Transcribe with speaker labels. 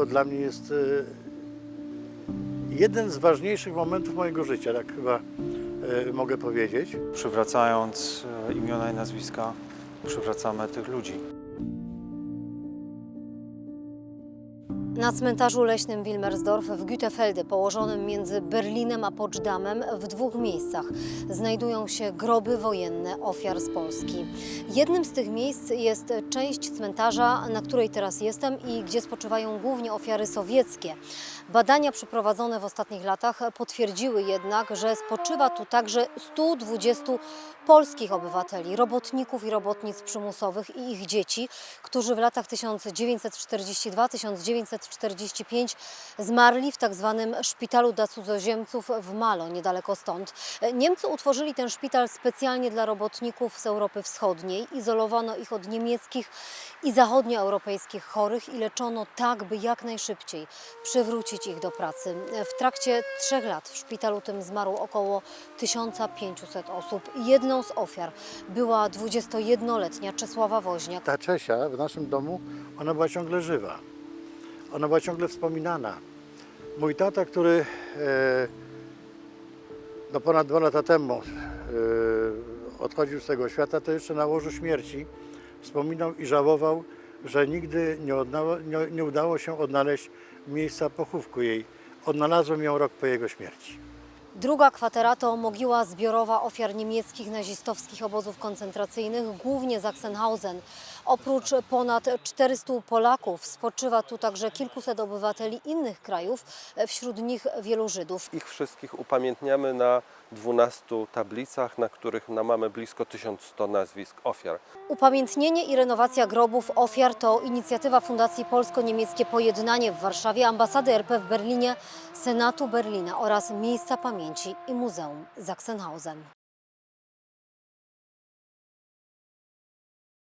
Speaker 1: to dla mnie jest e, jeden z ważniejszych momentów mojego życia, tak chyba e, mogę powiedzieć.
Speaker 2: Przywracając e, imiona i nazwiska, przywracamy tych ludzi.
Speaker 3: Na cmentarzu leśnym Wilmersdorf w Gütefelde, położonym między Berlinem a Poczdamem, w dwóch miejscach znajdują się groby wojenne ofiar z Polski. Jednym z tych miejsc jest część cmentarza, na której teraz jestem i gdzie spoczywają głównie ofiary sowieckie. Badania przeprowadzone w ostatnich latach potwierdziły jednak, że spoczywa tu także 120 polskich obywateli, robotników i robotnic przymusowych i ich dzieci, którzy w latach 1942-1945 zmarli w tak zwanym szpitalu dla cudzoziemców w Malo, niedaleko stąd. Niemcy utworzyli ten szpital specjalnie dla robotników z Europy Wschodniej. Izolowano ich od niemieckich i zachodnioeuropejskich chorych i leczono tak, by jak najszybciej przywrócić ich do pracy. W trakcie trzech lat w szpitalu tym zmarło około 1500 osób. Jedną z ofiar była 21-letnia Czesława Woźniak.
Speaker 1: Ta Czesia w naszym domu, ona była ciągle żywa. Ona była ciągle wspominana. Mój tata, który e, no ponad dwa lata temu e, odchodził z tego świata, to jeszcze na łożu śmierci wspominał i żałował, że nigdy nie, odnało, nie, nie udało się odnaleźć miejsca pochówku jej. Odnalazłem ją rok po jego śmierci.
Speaker 3: Druga kwatera to mogiła zbiorowa ofiar niemieckich nazistowskich obozów koncentracyjnych, głównie Sachsenhausen. Oprócz ponad 400 Polaków spoczywa tu także kilkuset obywateli innych krajów, wśród nich wielu Żydów.
Speaker 4: Ich wszystkich upamiętniamy na 12 tablicach, na których mamy blisko 1100 nazwisk ofiar.
Speaker 3: Upamiętnienie i renowacja grobów ofiar to inicjatywa Fundacji Polsko-Niemieckie Pojednanie w Warszawie, Ambasady RP w Berlinie, Senatu Berlina oraz Miejsca Pamięci i Muzeum Sachsenhausen.